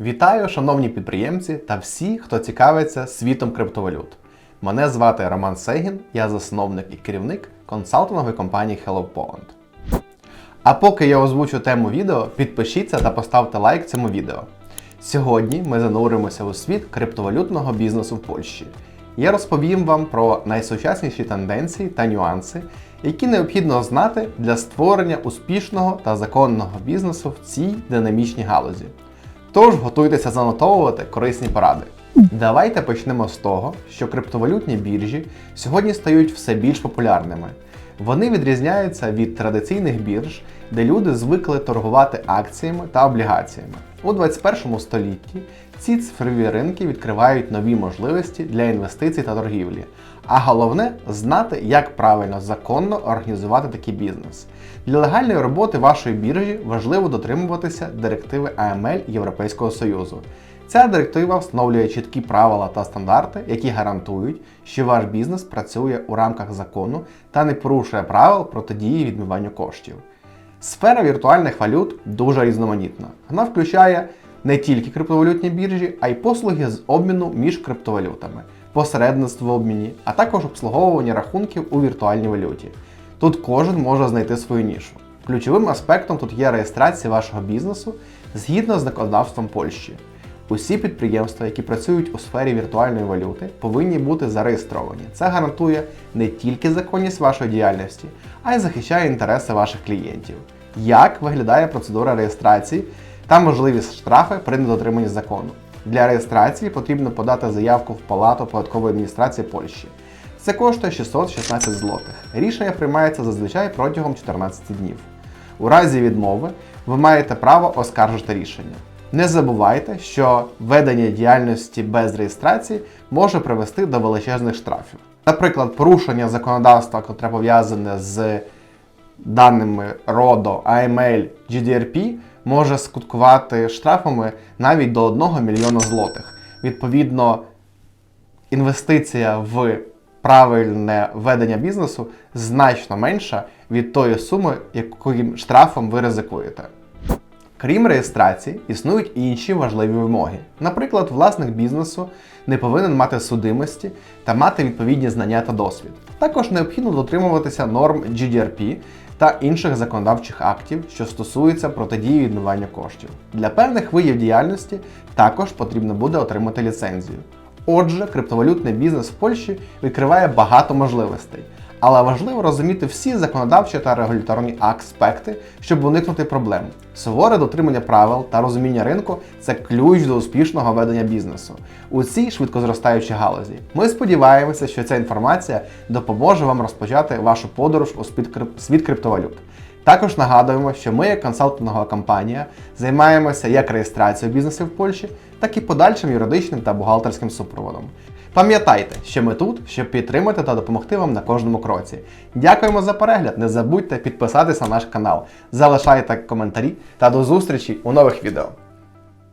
Вітаю, шановні підприємці та всі, хто цікавиться світом криптовалют. Мене звати Роман Сегін, я засновник і керівник консалтингової компанії Hello Poland. А поки я озвучу тему відео, підпишіться та поставте лайк цьому відео. Сьогодні ми зануримося у світ криптовалютного бізнесу в Польщі. Я розповім вам про найсучасніші тенденції та нюанси, які необхідно знати для створення успішного та законного бізнесу в цій динамічній галузі. Тож готуйтеся занотовувати корисні поради. Давайте почнемо з того, що криптовалютні біржі сьогодні стають все більш популярними. Вони відрізняються від традиційних бірж, де люди звикли торгувати акціями та облігаціями. У 21 столітті ці цифрові ринки відкривають нові можливості для інвестицій та торгівлі. А головне знати, як правильно законно організувати такий бізнес. Для легальної роботи вашої біржі важливо дотримуватися директиви AML Європейського Союзу. Ця директива встановлює чіткі правила та стандарти, які гарантують, що ваш бізнес працює у рамках закону та не порушує правил протидії відмиванню коштів. Сфера віртуальних валют дуже різноманітна. Вона включає не тільки криптовалютні біржі, а й послуги з обміну між криптовалютами, посередництво в обміні, а також обслуговування рахунків у віртуальній валюті. Тут кожен може знайти свою нішу. Ключовим аспектом тут є реєстрація вашого бізнесу згідно з законодавством Польщі. Усі підприємства, які працюють у сфері віртуальної валюти, повинні бути зареєстровані. Це гарантує не тільки законність вашої діяльності, а й захищає інтереси ваших клієнтів. Як виглядає процедура реєстрації та можливі штрафи при недотриманні закону? Для реєстрації потрібно подати заявку в Палату податкової адміністрації Польщі. Це коштує 616 злотих. Рішення приймається зазвичай протягом 14 днів. У разі відмови ви маєте право оскаржити рішення. Не забувайте, що ведення діяльності без реєстрації може привести до величезних штрафів. Наприклад, порушення законодавства, яке пов'язане з даними RODO, AML, GDRP, може скуткувати штрафами навіть до 1 мільйона злотих. Відповідно, інвестиція в правильне ведення бізнесу значно менша від тої суми, яким штрафом ви ризикуєте. Крім реєстрації, існують інші важливі вимоги. Наприклад, власник бізнесу не повинен мати судимості та мати відповідні знання та досвід. Також необхідно дотримуватися норм GDRP та інших законодавчих актів, що стосуються протидії відмивання коштів. Для певних видів діяльності також потрібно буде отримати ліцензію. Отже, криптовалютний бізнес в Польщі відкриває багато можливостей. Але важливо розуміти всі законодавчі та регуляторні аспекти, щоб уникнути проблем. Суворе дотримання правил та розуміння ринку це ключ до успішного ведення бізнесу у цій швидкозростаючій галузі. Ми сподіваємося, що ця інформація допоможе вам розпочати вашу подорож у світ криптовалют. Також нагадуємо, що ми, як консалтингова компанія, займаємося як реєстрацією бізнесу в Польщі, так і подальшим юридичним та бухгалтерським супроводом. Пам'ятайте, що ми тут, щоб підтримати та допомогти вам на кожному кроці. Дякуємо за перегляд. Не забудьте підписатися на наш канал, залишайте коментарі та до зустрічі у нових відео.